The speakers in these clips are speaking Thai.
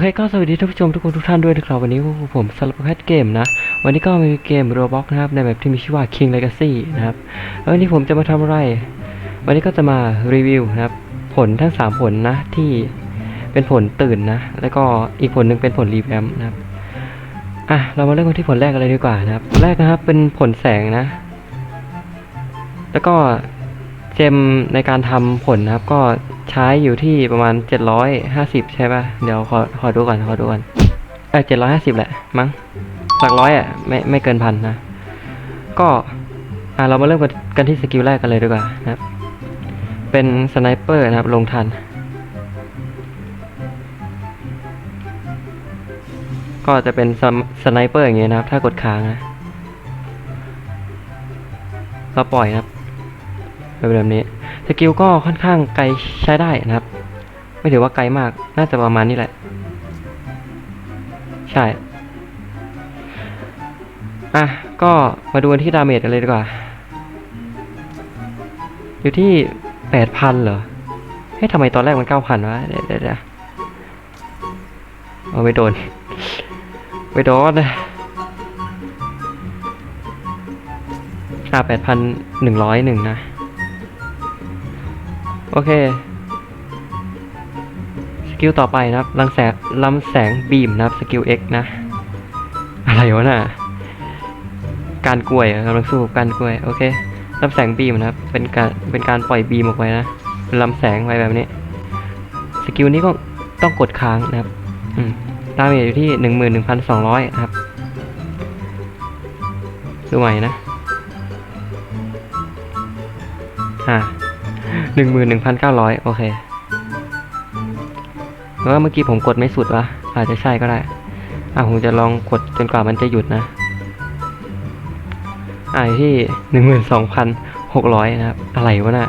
อเคก็สวัสดีท่านผู้ชมทุกคนทุกท่านด้วยนะครับ วันนี้ผมสลับแคทเกมนะ วันนี้ก็มีเกม Roblox นะครับ ในแบบที่มีชื่อว่า King Legacy นะครับแล้ววันนี้ผมจะมาทำอะไร วันนี้ก็จะมารีวิวนะครับ ผลทั้ง 3 ผลนะ ที่เป็นผลตื่นนะ แล้วก็อีกผลหนึ่งเป็นผลรีแวมนะครับอะเรามาเริ่มกันที่ผลแรกกันเลยดีกว่านะครับผลแรกนะครับเป็นผลแสงนะ แล้วก็ เจมในการทำผลนะครับ ก็ใช้อยู่ที่ประมาณ 750 ใช่ป่ะ เดี๋ยวขอขอดูก่อนขอดูก่อน เออ750แหละ มั้งหลักร้อยอะ ไม่ไม่เกินพันนะ ก็อะเรามาเริ่มกันที่สกิลแรกกันเลยดีกว่านะครับ เป็นสไนเปอร์นะครับ ลงทัน ก็จะเป็นสสไนเปอร์อย่างเงี้ยนะครับ ถ้ากดค้างนะเราปล่อยนะครับ แบบนี้สกิลก็ค่อนข้างไกลใช้ได้นะครับ ไม่ถือว่าไกลมากน่าจะประมาณนี้แหละ ใช่ อะ ก็มาดูที่ดาเมจกันเลยดีกว่า อยู่ที่แปดพันเหรอเฮ้ยทำไมตอนแรกมันเก้าพันวะ เดี๋ยวเดี๋ยวเอาไม่โดนไม่โดนนะอะแปดพันหนึ่งร้อยหนึ่งนะ อเค สกิลต่อไปนะครับลังแสงลำแสงบีมนะครับ สกิล X นะ อะไรวะน่ะ การกล้วยกำลังสู้กับการกล้วย โอเคลำแสงบีมนะครับ เป็นการเป็นการปล่อยบีมออกไปนะเป็นลำแสงไปแบบนี้ สกิลนี้ก็ต้องกดค้างนะครับอืมดาเมจอยู่ที่หนึ่งหมื่นหนึ่งพันสองร้อยนะครับ ดูใหม่นะ อ่า หนึ่งหมื่นหนึ่งพันเก้าร้อยโอเคหรือว่าเมื่อกี้ผมกดไม่สุดวะอาจจะใช่ก็ได้ อะผมจะลองกดจนกว่ามันจะหยุดนะ อ่าที่หนึ่งหมื่นสองพันหกร้อยนะครับ อะไรวะน่ะ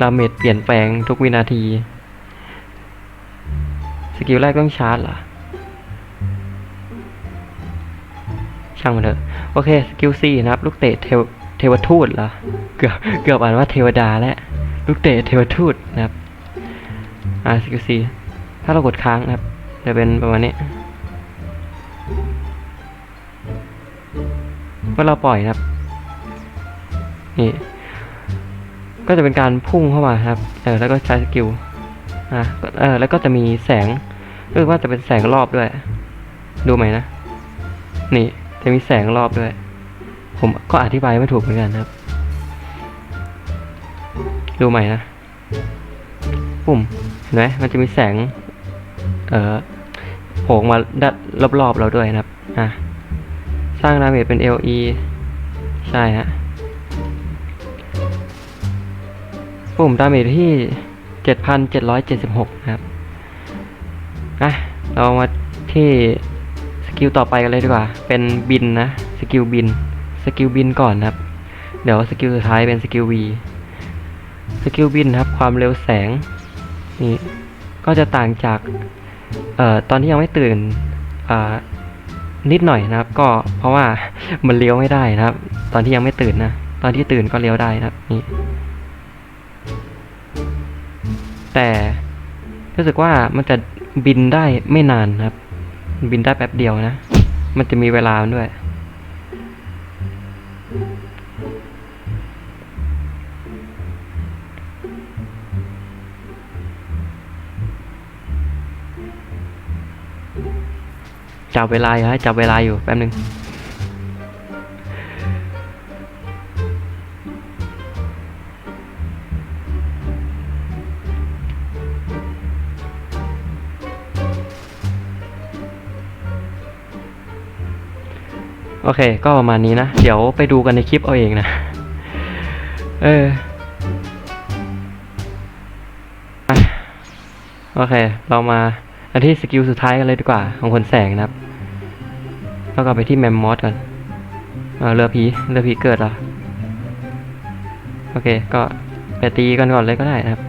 ดาเมจเปลี่ยนแปลงทุกวินาที สกิลแรกต้องชาร์จเหรอ ช่างมันเถอะ โอเค สกิลซีนะครับ ลูกเตะเทวเทวทูตเหรอ เกือบเกือบอ่านว่าเทวดาแล้ว ลูกเตะเทวทูตนะครับอ่าสกิลซีถ้าเรากดค้างนะครับ จะเป็นประมาณนี้เมื่อเราปล่อยนะครับ นี่ ก็จะเป็นการพุ่งเข้ามาครับ เออแล้วก็ใช้สกิล อ่าเออแล้วก็จะมีแสงเรียกว่าจะเป็นแสงรอบด้วย ดูไหมนะ นี่ จะมีแสงรอบด้วย ผมก็อธิบายไม่ถูกเหมือนกันครับ ดูใหม่นะ ปุ่มเห็นไหมมันจะมีแสง เอ่อโผล่มาด้านรอบๆเราด้วยนะครับ อะ สร้างดาเมจเป็น LE ใช่ฮะ ปุ่มดาเมจที่ 7,776 นะครับ อะ เรามาที่สกิลต่อไปกันเลยดีกว่า เป็นบินนะ สกิลบิน สกิลบินก่อนนะครับ เดี๋ยวสกิลสุดท้ายเป็นสกิล V สกิลบินครับความเร็วแสงนี่ก็จะต่างจากเอ่อตอนที่ยังไม่ตื่นอ่านิดหน่อยนะครับ ก็เพราะว่ามันเลี้ยวไม่ได้นะครับ ตอนที่ยังไม่ตื่นนะตอนที่ตื่นก็เลี้ยวได้นะครับนี่แต่รู้สึกว่ามันจะบินได้ไม่นานนะครับ บินได้แป๊บเดียวนะ มันจะมีเวลาด้วย จับเวลาอยู่ฮะจับเวลาอยู่แป๊บนึงโอเค ก็ประมาณนี้นะ เดี๋ยวไปดูกันในคลิปเอาเองนะ เอออะโอเค เรามา อันที่สกิลสุดท้ายกันเลยดีกว่า ของคนแสงนะครับแล้วก็ไปที่แมมมอสกันเอเรือผีเรือผีเกิดเหรอโอเค ก็ไปตีกันก่อนเลยก็ได้นะครับ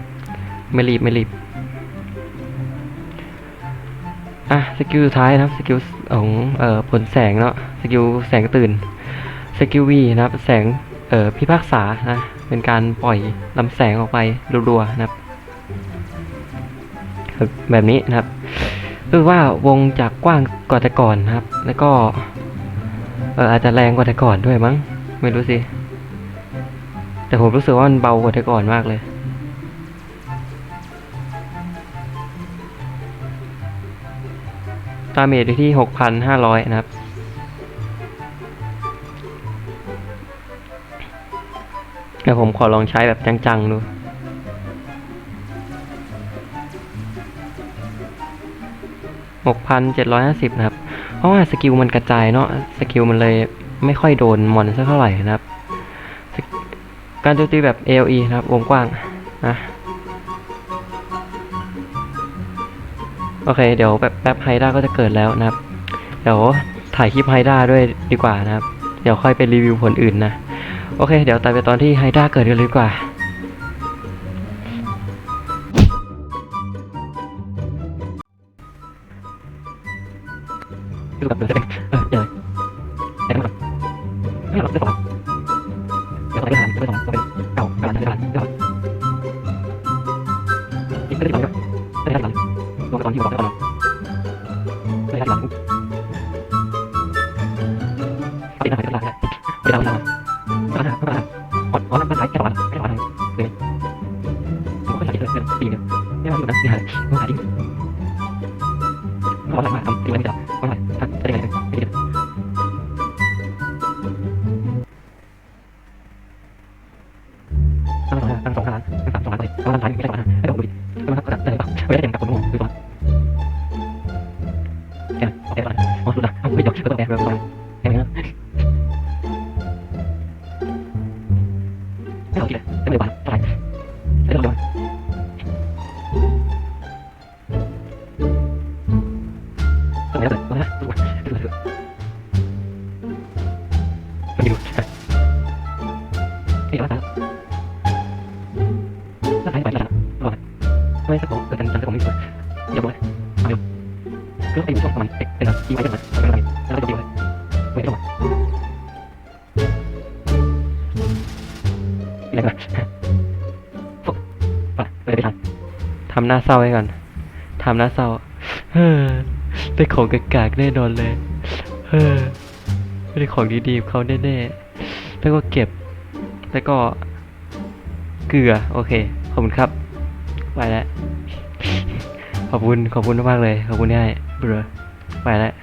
ไม่รีบไม่รีบอะสกิลสุดท้ายนะครับสกิลของเอ่อผลแสงเนาะสกิลแสงตื่นสกิลวีนะครับ แสงเอ่อพิพากษานะเป็นการปล่อยลำแสงออกไปรัวๆนะครับ แบบนี้นะครับคือว่าวงจากกว้างกว่าแต่ก่อนนะครับ แล้วก็เอออาจจะแรงกว่าแต่ก่อนด้วยมั้ง ไม่รู้สิ แต่ผมรู้สึกว่ามันเบากว่าแต่ก่อนมากเลยดาเมจอยู่ที่หกพันห้าร้อยนะครับ เดี๋ยวผมขอลองใช้แบบจังๆดู หกพันเจ็ดร้อยห้าสิบนะครับ เพราะว่าสกิลมันกระจายเนาะ สกิลมันเลยไม่ค่อยโดนมอนสักเท่าไหร่นะครับ การโจมตีแบบ AOE นะครับ วงกว้างนะโอเค เดี๋ยวแป๊บแป๊บไฮด้าก็จะเกิดแล้วนะครับ เดี๋ยวถ่ายคลิปไฮด้าด้วยดีกว่านะครับ เดี๋ยวค่อยไปรีวิวผลอื่นนะ โอเค เดี๋ยวตัดไปตอนที่ไฮด้าเกิดกันเลยดีกว่า ดูแบบเดินเส้นเออเจอแต่ก็แบบไม่หลับไม่สองเดี๋ยวเราไปหาไม่สองก็เป็นเก่าการเดินผ่านเดี๋ยวอีกก็ได้หลังก็ได้หลังลงตอนที่บอกได้หลังได้หลังไปหน้าไปหลังไปหลังไปหลังไปหลังไปหลังอ่อนอ่อนนั่นซ้ายแค่หลังแค่หลังเลยผมก็ใส่เลยเป็นปีนึงไม่มาอยู่นะเนี่ยต้องหาจริงขอหลังมาทำตีไว้ไม่จับก็หน่อยทักจะได้ไง ก็ต้องแอบแบบนี้แค่นี้นะไม่เอาทีเลยไม่เร็วไปไปไม่เร็วเร็วต้องแล้วเลยต้องแล้วดูดูดูไม่ดูนี่แล้วนะถ้าใครไปแล้วรอดไม่สักของเกิดกันจังสักของไม่สวยอย่าบ่นเอาอยู่ก็ไปอยู่ช่วงประมาณเป็นเป็นทีไว้เป็นมันเป็นอะไร แล้วจะดีเลยไม่ต้องอะไรกันฟุ๊บไปเลยไปทันทำหน้าเศร้าไว้ก่อนทำหน้าเศร้า เฮ้อได้ของกากๆแน่นอนเลย เฮ้อไม่ได้ของดีๆเขาแน่ๆ แล้วก็เก็บ แล้วก็เกลือ โอเค ขอบคุณครับ ไปแล้ว ขอบคุณ ขอบคุณมากเลย ขอบคุณที่ให้เบรอไปแล้ว